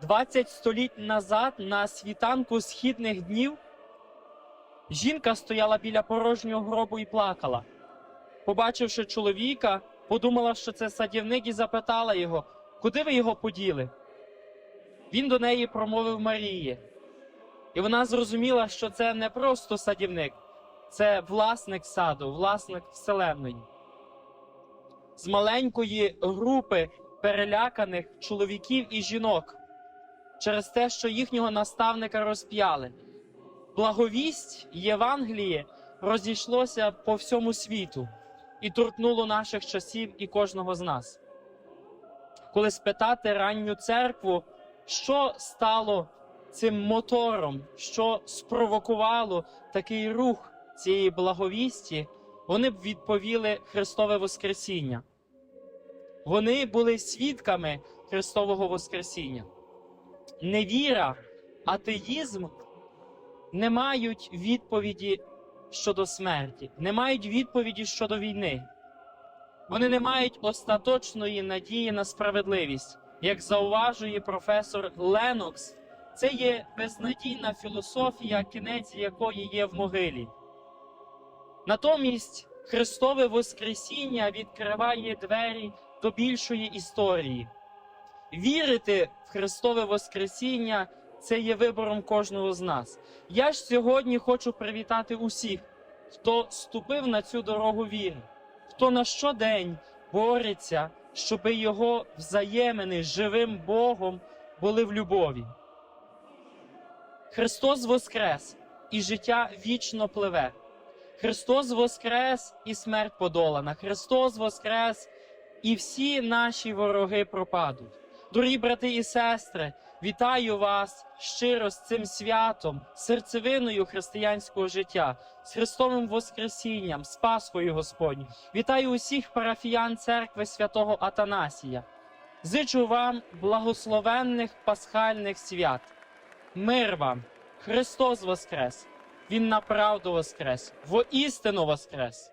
20 століть назад, на світанку східних днів, жінка стояла біля порожнього гробу і плакала. Побачивши чоловіка, подумала, що це садівник, і запитала його, куди ви його поділи? Він до неї промовив Марії. І вона зрозуміла, що це не просто садівник, це власник саду, власник вселенної. З маленької групи переляканих чоловіків і жінок через те, що їхнього наставника розп'яли. Благовість Євангеліє розійшлося по всьому світу і торкнуло наших часів і кожного з нас. Коли спитати ранню церкву, що стало цим мотором, що спровокувало такий рух цієї благовісті, вони б відповіли Христове Воскресіння. Вони були свідками Христового Воскресіння. Невіра, атеїзм не мають відповіді щодо смерті, не мають відповіді щодо війни. Вони не мають остаточної надії на справедливість. Як зауважує професор Ленокс, це є безнадійна філософія, кінець якої є в могилі. Натомість Христове Воскресіння відкриває двері до більшої історії. Вірити в Христове Воскресіння це є вибором кожного з нас. Я ж сьогодні хочу привітати усіх, хто ступив на цю дорогу віри, хто на щодень бореться, щоби його взаємини живим Богом були в любові. Христос Воскрес і життя вічно пливе. Христос Воскрес і смерть подолана. Христос Воскрес і всі наші вороги пропадуть. Дорогі брати і сестри, вітаю вас щиро з цим святом, серцевиною християнського життя, з Христовим Воскресінням, з Пасхою Господню. Вітаю усіх парафіян церкви святого Атанасія. Зичу вам благословенних пасхальних свят. Мир вам! Христос Воскрес! Він направду Воскрес! Воістину Воскрес!